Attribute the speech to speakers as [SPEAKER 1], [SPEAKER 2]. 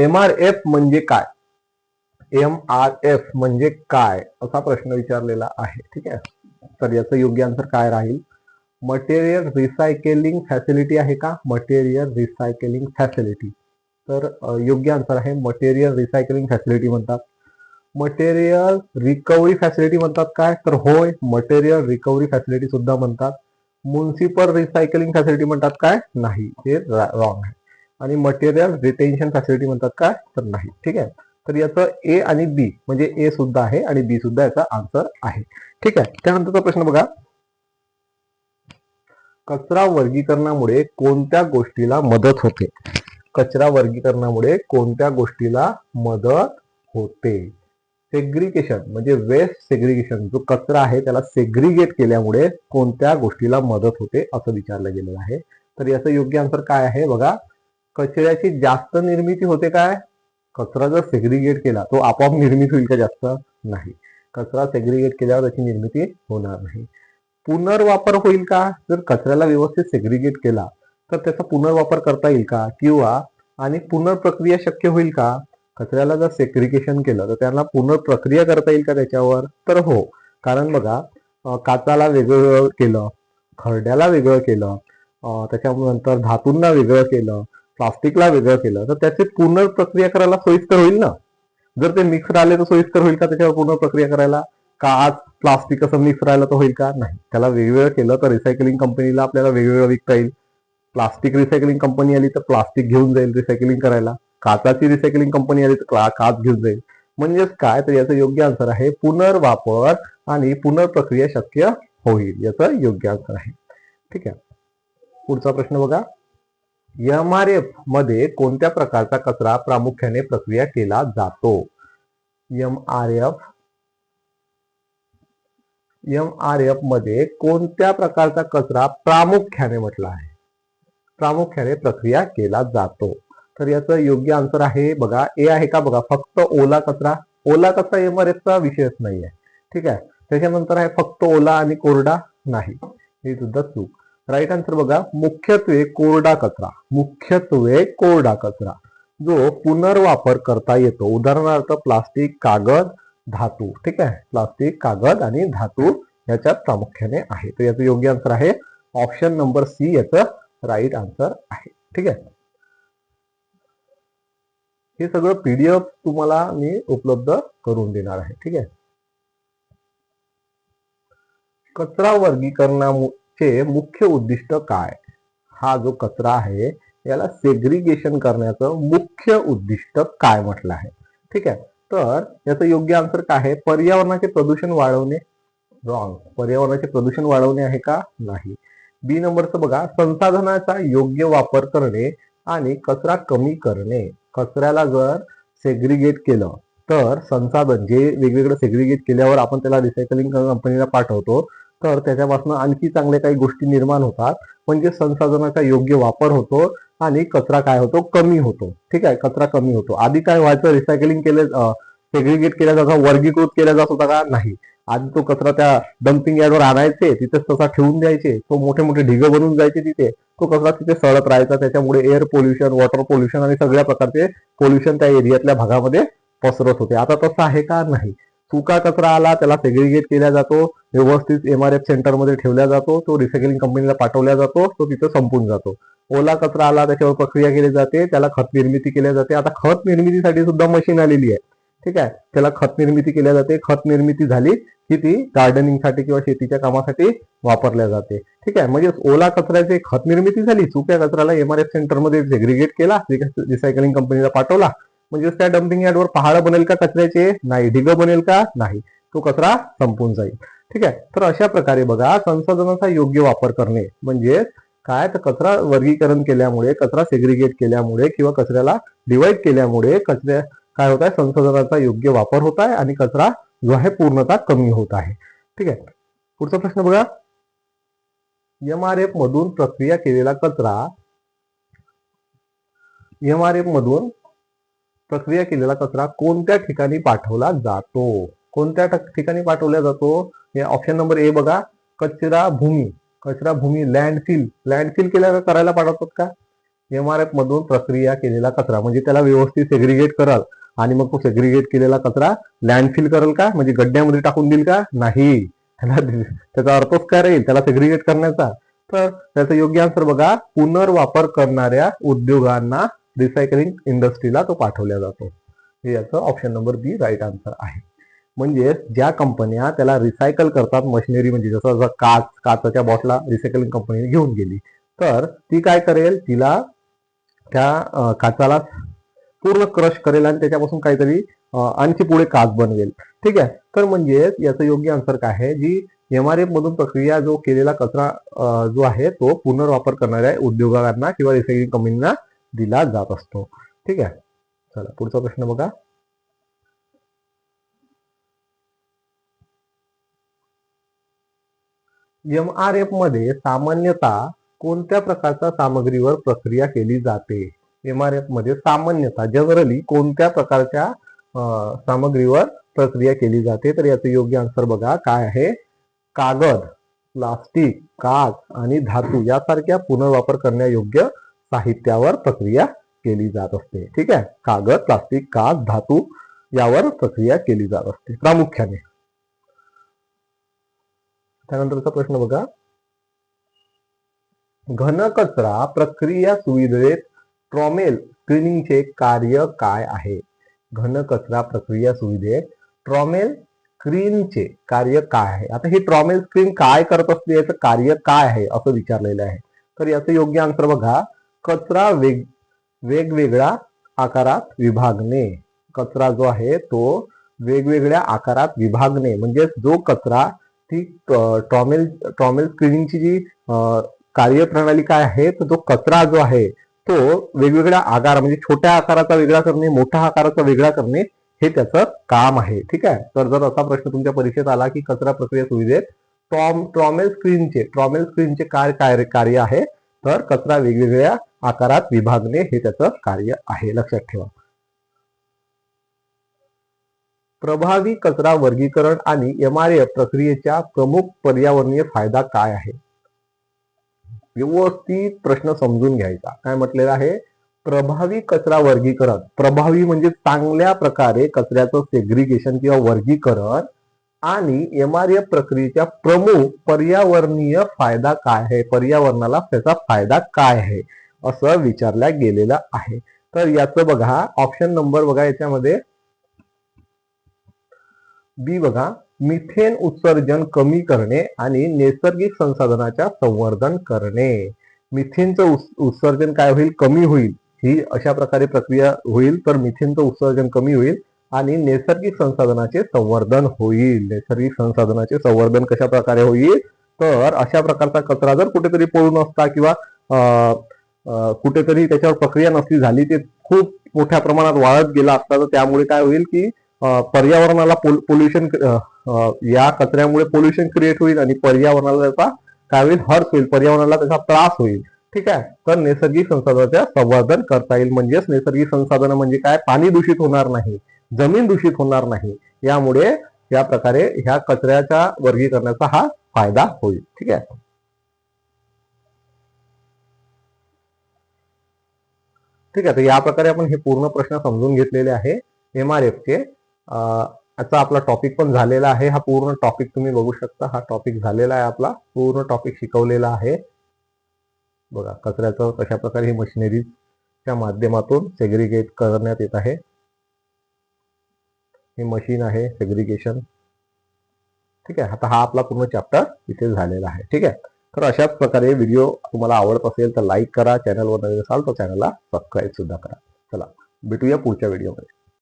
[SPEAKER 1] M R F म्हणजे काय? M R F म्हणजे काय? असा प्रश्न विचारलेला आहे. ठीक आहे? तर याचं योग्य आन्सर काय राहील? मटेरियल रिसायकलिंग फॅसिलिटी आहे का? मटेरियल रिसायकलिंग फॅसिलिटी तर योग्य आन्सर आहे. मटेरियल रिसायकलिंग फॅसिलिटी म्हणतात. मटेरियल रिकव्हरी फॅसिलिटी म्हणतात काय? तर होय मटेरियल रिकव्हरी फॅसिलिटी सुद्धा म्हणतात. म्युन्सिपल रिसायकलिंग फॅसिलिटी म्हणतात काय? नाही. हे रॉंग आहे. आणि मटेरियल रिटेन्शन फॅसिलिटी म्हणतात काय तर नाही. ठीक आहे? तर याचं ए आणि बी म्हणजे ए सुद्धा आहे आणि बी सुद्धा याचा आन्सर आहे. ठीक आहे? त्यानंतरचा प्रश्न बघा. कचरा वर्गीकरणामुळे कोणत्या गोष्टीला मदत होते? कचरा वर्गीकरणामुळे कोणत्या गोष्टीला मदत होते? सेग्रिगेशन म्हणजे वेस्ट सेग्रिगेशन जो कचरा आहे त्याला सेग्रिगेट केल्यामुळे कोणत्या गोष्टीला मदत होते असं विचारलं गेलेलं आहे. तर याचं योग्य आन्सर काय आहे? बघा. कचऱ्याची जास्त निर्मिती होते काय? कचरा जर सेग्रिगेट केला तो आपोआप निर्मित होईल का जास्त? नाही. कचरा सेग्रिगेट केल्यावर त्याची निर्मिती होणार नाही. पुनर्वापर होईल का? जर कचऱ्याला व्यवस्थित सेग्रिगेट केला तर त्याचा पुनर्वापर करता येईल का? किंवा आणि पुनर्प्रक्रिया शक्य होईल का? कचऱ्याला जर सेग्रिगेशन केलं तर त्याला पुनर्प्रक्रिया करता येईल का त्याच्यावर? तर हो. कारण बघा काचाला वेगळं केलं खरड्याला वेगळं केलं त्याच्यानंतर धातूंना वेगळं केलं प्लास्टिकला वेगळं केलं तर त्याची पुनर्प्रक्रिया करायला सोयीस्कर होईल ना? जर ते मिक्स राहिले तर सोयीस्कर होईल का त्याच्यावर पुनर्प्रक्रिया करायला? का आज प्लास्टिक असं मिक्स राहिलं तर होईल का? नाही. त्याला वेगवेगळं केलं तर रिसायकलिंग कंपनीला आपल्याला वेगवेगळं विकता येईल. प्लास्टिक रिसायकलिंग कंपनी आली तर प्लास्टिक घेऊन जाईल रिसायकलिंग करायला. काचाची रिसायकलिंग कंपनी आली तर काच घेऊन जाईल. म्हणजेच काय? तर याचं योग्य आन्सर आहे पुनर्वापर आणि पुनर्प्रक्रिया शक्य होईल. याचं योग्य आन्सर आहे. ठीक आहे. पुढचा प्रश्न बघा. एम आर एफमध्ये कोणत्या प्रकारचा कचरा प्रामुख्याने प्रक्रिया केला जातो? M R F M R एफमध्ये कोणत्या प्रकारचा कचरा प्रामुख्याने म्हटला आहे? प्रामुख्याने प्रक्रिया केला जातो. तर याचं योग्य आन्सर आहे बघा ए आहे का? बघा फक्त ओला कचरा. ओला कचरा एम आर एफचा विषयच नाही आहे ठीक आहे? त्याच्यानंतर आहे फक्त ओला आणि कोरडा नाही. हे सुद्धा चूक. राईट आन्सर बघा. मुख्यत्वे कोरडा कचरा. मुख्यत्वे कोरडा कचरा. जो पुनर्वापर करता येतो. उदाहरणार्थ प्लास्टिक कागद धातू. ठीक आहे? प्लास्टिक कागद आणि धातू याच्यात प्रामुख्याने आहे. तर याचं योग्य आन्सर आहे. ऑप्शन नंबर सी याचं राईट आन्सर आहे. ठीक आहे? हे सगळं पीडीएफ तुम्हाला मी उपलब्ध करून देणार आहे. ठीक आहे? कचरा चे मुख्य उद्दिष्ट काय? हा जो कचरा आहे याला सेग्रिगेशन करण्याचं मुख्य उद्दिष्ट काय म्हटलं आहे? ठीक आहे. तर याचं योग्य आन्सर काय आहे? पर्यावरणाचे प्रदूषण वाढवणे. रॉंग पर्यावरणाचे प्रदूषण वाढवणे आहे का? नाही. बी नंबरचं बघा. संसाधनाचा योग्य वापर करणे आणि कचरा कमी करणे. कचऱ्याला जर सेग्रिगेट केलं तर संसाधन जे वेगवेगळं सेग्रिगेट केल्यावर आपण त्याला रिसायकलिंग कंपनीला पाठवतो तर त्याच्यापासून आणखी चांगल्या काही गोष्टी निर्माण होतात. म्हणजे संसाधनाचा योग्य वापर होतो आणि कचरा काय होतो? कमी होतो. ठीक आहे? कचरा कमी होतो. आधी काय व्हायचं? रिसायकलिंग केले सेग्रिगेट केल्या जात वर्गीकृत केला जात होता का? नाही. आधी तो कचरा त्या डम्पिंग यार्डवर आणायचे तिथेच तसा ठेवून द्यायचे. तो मोठे मोठे ढिग बनवून जायचे तिथे. तो कचरा तिथे सळत राहायचा. त्याच्यामुळे एअर पोल्युशन वॉटर पोल्युशन आणि सगळ्या प्रकारचे पोल्युशन त्या एरियातल्या भागामध्ये पसरत होते. आता तसं आहे का? नाही. सुका कचरा आला त्याला सेग्रिगेट केला जातो व्यवस्थित एम आर एफ सेंटरमध्ये ठेवला जातो तो रिसायकलिंग कंपनीला पाठवला जातो तो तिथं संपून जातो. ओला कचरा आला त्याच्यावर प्रक्रिया केली जाते त्याला खत निर्मिती केली जाते. आता खत निर्मितीसाठी सुद्धा मशीन आलेली आहे. ठीक आहे? त्याला खत निर्मिती केल्या जाते. खत निर्मिती झाली की ती गार्डनिंगसाठी किंवा शेतीच्या कामासाठी वापरल्या जाते. ठीक आहे? म्हणजे ओला कचऱ्याची खत निर्मिती झाली सुक्या कचऱ्याला एम आर एफ सेंटरमध्ये सेग्रिगेट केला रिसायकलिंग कंपनीला पाठवला म्हणजे त्या डम्पिंग यार्डवर पहाड बनेल का कचऱ्याचे? नाही. ढिगं बनेल का? नाही. तो कचरा संपून जाईल. ठीक आहे? तर अशा प्रकारे बघा संसाधनाचा योग्य वापर करणे म्हणजे काय? तर कचरा वर्गीकरण केल्यामुळे कचरा सेग्रिगेट केल्यामुळे किंवा कचऱ्याला डिवाइड केल्यामुळे कचऱ्या काय होत आहे? संसाधनाचा योग्य वापर होत आहे आणि कचरा जो आहे पूर्णतः कमी होत आहे. ठीक आहे? पुढचा प्रश्न बघा. एम आर एफ मधून प्रक्रिया केलेला कचरा एम आर एफ मधून प्रक्रिया केलेला कचरा कोणत्या ठिकाणी पाठवला जातो? कोणत्या ठिकाणी पाठवला जातो? हे ऑप्शन नंबर ए बघा. कचरा भूमी. कचरा भूमी लँडफिल लँडफिल केल्या करायला पाठवतात का? एम आर एफ मधून प्रक्रिया केलेला कचरा म्हणजे त्याला व्यवस्थित सेग्रिगेट कराल. आणि मग तो सेग्रिगेट केलेला कचरा लँडफिल करेल का? म्हणजे गड्ड्यामध्ये टाकून देईल का? नाही. त्याला त्याचा अर्थच काय राहील? त्याला सेग्रिगेट करण्याचा. तर त्याचा योग्य आन्सर बघा. पुनर्वापर करणाऱ्या उद्योगांना रिसायकलिंग इंडस्ट्रीला तो पाठवला जातो. हे याचं option number B right answer आहे. म्हणजे ज्या कंपन्या त्याला रिसायकल करतात मशिनरी म्हणजे जसं जसं काच काचाच्या बॉटला रिसायकलिंग कंपनीने घेऊन गेली तर ती काय करेल? तिला त्या काचाला पूर्ण क्रश करेल आणि त्याच्यापासून काहीतरी आणखी पुढे काच बनवेल. ठीक आहे? तर म्हणजे याचं योग्य आन्सर काय आहे? जी एम आर एफ मधून प्रक्रिया जो केलेला कचरा जो आहे तो पुनर्वापर करणाऱ्या उद्योगांना किंवा रिसायकलिंग कंपनींना दिला जात असतो. ठीक आहे? चला पुढचा प्रश्न बघा. एम आर एफमध्ये सामान्यतः कोणत्या प्रकारच्या सामग्रीवर प्रक्रिया केली जाते? एम आर एफमध्ये सामान्यतः जनरली कोणत्या प्रकारच्या सामग्रीवर प्रक्रिया केली जाते? तर याचं योग्य आन्सर बघा. काय आहे? कागद प्लास्टिक काच आणि धातू यासारख्या पुनर्वापर करण्यायोग्य साहित्यावर प्रक्रिया केली जात असते. ठीक आहे? कागद प्लास्टिक काच धातू यावर प्रक्रिया केली जात असते. प्रामुख्याने. त्यानंतरचा प्रश्न बघा. घनकचरा प्रक्रिया सुविधेत ट्रॉमेल स्क्रीनिंगचे कार्य काय आहे? घनकचरा प्रक्रिया सुविधेत ट्रॉमेल स्क्रीनचे कार्य काय आहे? आता ही ट्रॉमेल स्क्रीन काय करत असते? याचं कार्य काय आहे? असं विचारलेलं आहे. तर याचं योग्य आन्सर बघा. कचरा वेग वेगवेगळ्या आकारात विभागणे. कचरा जो आहे तो वेगवेगळ्या आकारात विभागणे. म्हणजे जो कचरा ती टॉमेल टॉमेल स्क्रीनिंगची जी कार्यप्रणाली काय आहे तर तो कचरा जो आहे तो वेगवेगळ्या आकार म्हणजे छोट्या आकाराचा वेगळा करणे मोठ्या आकाराचा वेगळा करणे हे त्याचं काम आहे. ठीक आहे? तर जर असा प्रश्न तुमच्या परीक्षेत आला की कचरा प्रक्रिया सुविधेत टॉम ट्रॉमेल स्क्रीनचे ट्रॉमेल स्क्रीनचे काय काय कार्य आहे तर कचरा वेगवेगळ्या आकारात विभागणे हे त्याचं कार्य आहे. लक्षात ठेवा. प्रभावी कचरा वर्गीकरण आणि एम आर एफ प्रक्रियेच्या प्रमुख पर्यावरणीय फायदा काय आहे? व्यवस्थित प्रश्न समजून घ्यायचा. काय म्हटलेलं आहे? प्रभावी कचरा वर्गीकरण. प्रभावी म्हणजे चांगल्या प्रकारे कचऱ्याचं सेग्रिगेशन किंवा वर्गीकरण आणि एम आर एफ प्रक्रियेच्या प्रमुख पर्यावरणीय फायदा काय आहे? पर्यावरणाला त्याचा फायदा काय आहे? असं विचारल्या गेलेलं आहे. तर याचं बघा ऑप्शन नंबर बघा याच्यामध्ये. बी बघा मिथेन उत्सर्जन कमी करणे आणि नैसर्गिक संसाधनाच्या संवर्धन करणे. मिथेनचं उत्सर्जन काय होईल? कमी होईल. ही अशा प्रकारे प्रक्रिया होईल तर मिथेनचं उत्सर्जन कमी होईल आणि नैसर्गिक संसाधनाचे संवर्धन होईल. नैसर्गिक संसाधनाचे संवर्धन कशा प्रकारे होईल? तर अशा प्रकारचा कचरा जर कुठेतरी पडून असता किंवा कुठेतरी त्याच्यावर प्रक्रिया नसली झाली ते खूप मोठ्या प्रमाणात वाढत गेला असता. तर त्यामुळे काय होईल की पर्यावरणाला पोल्युशन या कचऱ्यामुळे पोल्युशन क्रिएट होईल आणि पर्यावरणाला त्याचा काय होईल? हर्ट होईल. पर्यावरणाला त्याचा त्रास होईल. ठीक आहे? तर नैसर्गिक संसाधनाचे संवर्धन करता येईल. म्हणजेच नैसर्गिक संसाधन म्हणजे काय? पाणी दूषित होणार नाही. जमीन दूषित होणार नाही. यामुळे या प्रकारे ह्या कचऱ्याच्या वर्गीकरणाचा हा फायदा होईल. ठीक आहे? ठीक आहे तर या प्रकारे आपण हे पूर्ण प्रश्न समजून घेतलेले आहे. एम आर एफ आजचा आपला टॉपिक पण झालेला आहे. हा पूर्ण टॉपिक तुम्ही बघू शकता. हा टॉपिक झालेला आहे आपला. पूर्ण टॉपिक शिकवलेला आहे. बघा कचऱ्याचं कशा प्रकारे ही मशिनरीच्या माध्यमातून सेग्रिगेट करण्यात येत आहे. हे मशीन आहे सेग्रिगेशन ठीक आहे आता हा आपला पूर्ण चॅप्टर इथे झालेला आहे. ठीक आहे. तर अशाच प्रकारे व्हिडिओ तुम्हाला आवडत असेल तर लाईक करा. चॅनलवर नवीन असाल तर चॅनलला सबस्क्राईब सुद्धा करा. चला भेटूया पुढच्या व्हिडिओमध्ये